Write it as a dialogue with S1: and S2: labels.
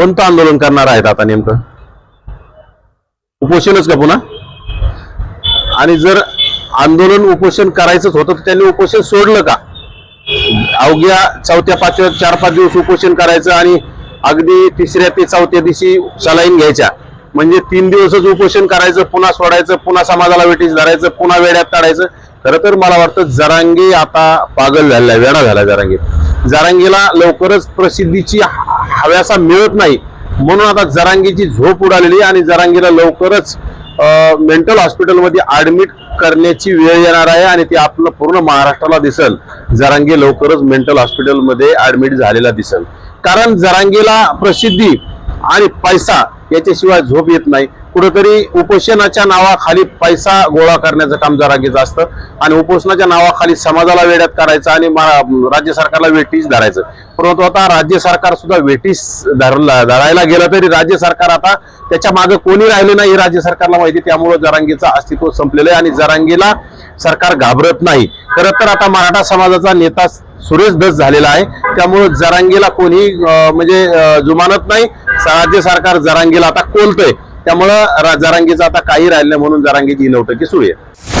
S1: कोणतं आंदोलन करणार आहेत आता नेमकं? उपोषणच का पुन्हा? आणि जर आंदोलन उपोषण करायचंच होतं तर त्यांनी उपोषण सोडलं का? अवघ्या चौथ्या पाचव्या चार पाच दिवस उपोषण करायचं आणि अगदी तिसऱ्या ते चौथ्या दिवशी सलाईन घ्यायच्या. म्हणजे तीन दिवसच उपोषण करायचं पुन्हा सोडायचं पुन्हा समाजाला वेटीस धरायचं पुन्हा वेड्यात काढायचं. खरं तर मला वाटतं जरांगे आता पागल झालेला वेडा झाला जरांगे. जरांगेला लवकरच प्रसिद्धीची हव्यासा मिळत नाही. म्हणून आता जरांगीची झोप उडालेली आहे आणि जरांगीला लवकरच मेंटल हॉस्पिटलमध्ये ऍडमिट करण्याची वेळ येणार आहे आणि ते आपलं पूर्ण महाराष्ट्राला दिसल. जरांगी लवकरच मेंटल हॉस्पिटलमध्ये ऍडमिट झालेला दिसल. कारण जरांगीला प्रसिद्धी आणि पैसा याच्याशिवाय झोप येत नाही. कुठेतरी उपोषणाच्या नावाखाली पैसा गोळा करण्याचं काम जरांगीचं असतं. आणि उपोषणाच्या नावाखाली समाजाला वेड्यात करायचं आणि मा- राज्य सरकारला वेटीस धरायचं. परंतु आता राज्य सरकार सुद्धा वेटीस धरला धरायला गेलं तरी राज्य सरकार आता त्याच्यामागे कोणी राहिले नाही हे राज्य सरकारला माहिती त्यामुळे जरांगीचं अस्तित्व संपलेलं आहे आणि जरांगीला सरकार घाबरत नाही. खरं तर आता मराठा समाजाचा नेता सुरेश दस झालेला आहे. त्यामुळे जरांगीला कोणी म्हणजे जुमानत नाही. राज्य सरकार जरांगीला आता कोलतंय. त्यामुळं जारांगीचं आता काही राहिलं म्हणून म्हणून जरांगीची होतं की सुरू आहे.